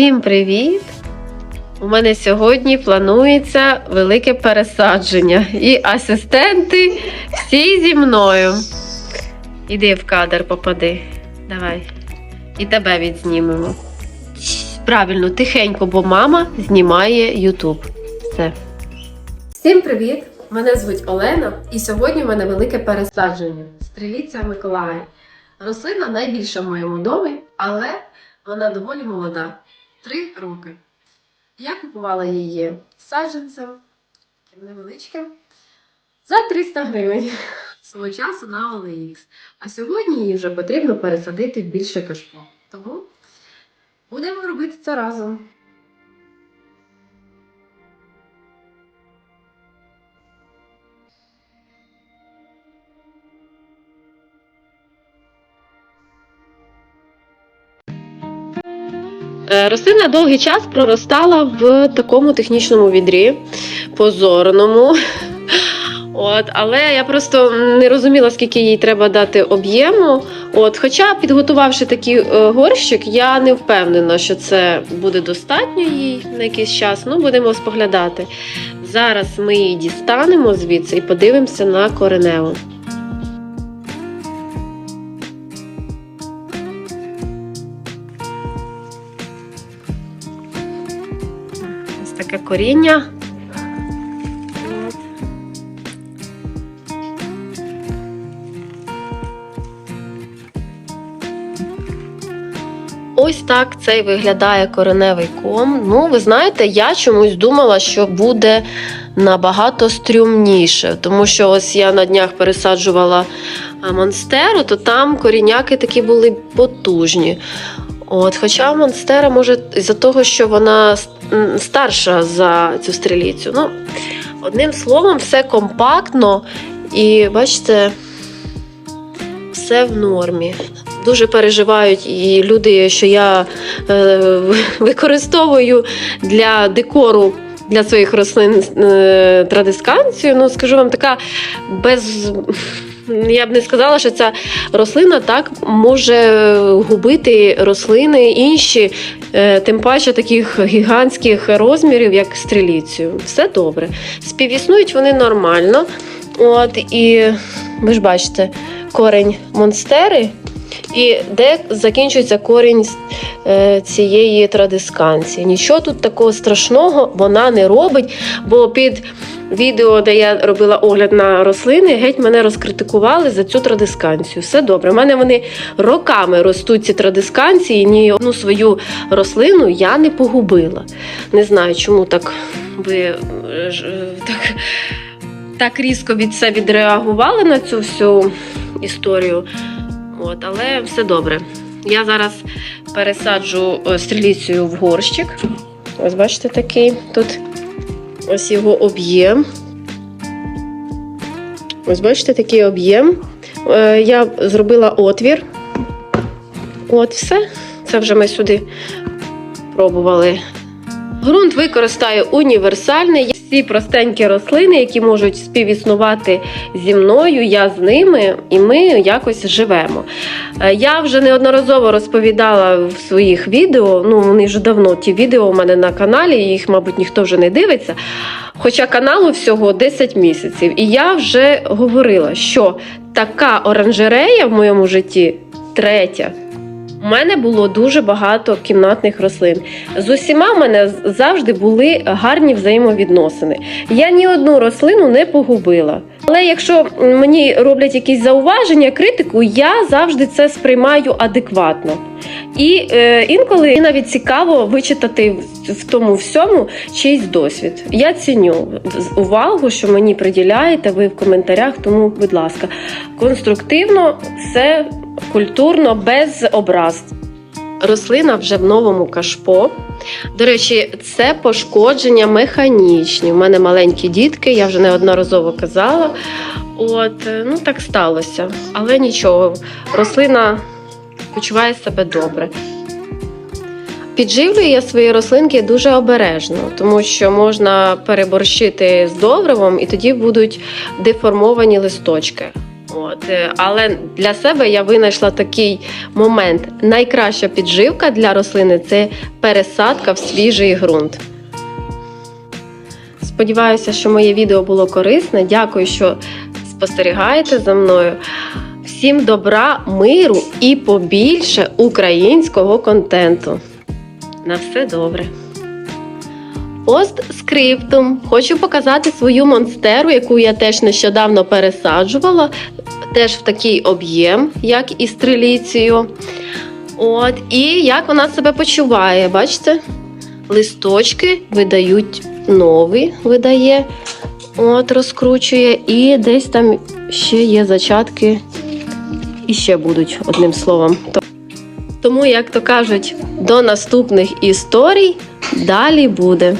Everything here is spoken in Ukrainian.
Всім привіт! У мене сьогодні планується велике пересадження. І асистенти всі зі мною. Іди в кадр, попади. Давай. І тебе відзнімемо. Правильно, тихенько, бо мама знімає Ютуб. Все. Всім привіт! Мене звуть Олена, і сьогодні в мене велике пересадження. Стріліця Миколая. Рослина найбільша в моєму домі, але вона доволі молода. Три роки. Я купувала її саджанцем невеличким за 300 гривень свого часу на OLX. А сьогодні її вже потрібно пересадити в більше кашпо. Тому будемо робити це разом. Рослина довгий час проростала в такому технічному відрі, позорному. От, але я просто не розуміла, скільки їй треба дати об'єму. От, хоча, підготувавши такий е, горщик, я не впевнена, що це буде достатньо їй на якийсь час. Ну, будемо споглядати. Зараз ми її дістанемо звідси і подивимося на кореневу. Таке коріння. Ось так цей виглядає кореневий ком. Ну, ви знаєте, я чомусь думала, що буде набагато стрюмніше, тому що ось я на днях пересаджувала монстеру, то там коріняки такі були потужні. От, хоча монстера може із-за того, що вона старша за цю стріліцю. Ну, одним словом, все компактно і бачите, все в нормі. Дуже переживають і люди, що я е, використовую для декору для своїх рослин е, традисканцію. Ну, скажу вам, така без. Я б не сказала, що ця рослина так може губити рослини інші, е, тим паче таких гігантських розмірів, як стріліцію. Все добре. Співіснують вони нормально. От, і ви ж бачите, корень монстери, і де закінчується корінь е, цієї традисканції. Нічого тут такого страшного вона не робить, бо під відео, де я робила огляд на рослини, геть мене розкритикували за цю традисканцію. Все добре. У мене вони роками ростуть ці традисканції, ні одну свою рослину я не погубила. Не знаю, чому так ви е, е, так, так різко від це відреагували на цю всю історію. От, але все добре. Я зараз пересаджу е, стріліцію в горщик. Ось бачите, такий тут ось його об'єм. Ось бачите, такий об'єм. Е, Я зробила отвір. От, все. Це вже ми сюди пробували. Грунт використаю універсальний. Всі простенькі рослини, які можуть співіснувати зі мною, я з ними, і ми якось живемо. Е, Я вже неодноразово розповідала в своїх відео. Ну, вони вже давно ті відео у мене на каналі, їх, мабуть, ніхто вже не дивиться. Хоча каналу всього 10 місяців. І я вже говорила, що така оранжерея в моєму житті третя. У мене було дуже багато кімнатних рослин. З усіма в мене завжди були гарні взаємовідносини. Я ні одну рослину не погубила. Але якщо мені роблять якісь зауваження, критику, я завжди це сприймаю адекватно. І е, інколи навіть цікаво вичитати в, тому всьому чийсь досвід. Я ціню увагу, що мені приділяєте ви в коментарях, тому, будь ласка, конструктивно, все культурно, без образ. Рослина вже в новому кашпо. До речі, це пошкодження механічні. У мене маленькі дітки, я вже неодноразово казала. От, ну так сталося. Але нічого, рослина почуває себе добре. Підживлюю я свої рослинки дуже обережно, тому що можна переборщити з добривом, і тоді будуть деформовані листочки. От, е, але для себе я винайшла такий момент. Найкраща підживка для рослини це пересадка в свіжий ґрунт. Сподіваюся, що моє відео було корисне. Дякую, що спостерігаєте за мною. Всім добра, миру і побільше українського контенту. На все добре. Постскриптум. Хочу показати свою монстеру, яку я теж нещодавно пересаджувала. Теж в такий об'єм, як і стреліцію. От, і як вона себе почуває, бачите? Листочки видають нові, видає, от, розкручує, і десь там ще є зачатки, і ще будуть, одним словом. Тому, як то кажуть, до наступних історій далі буде.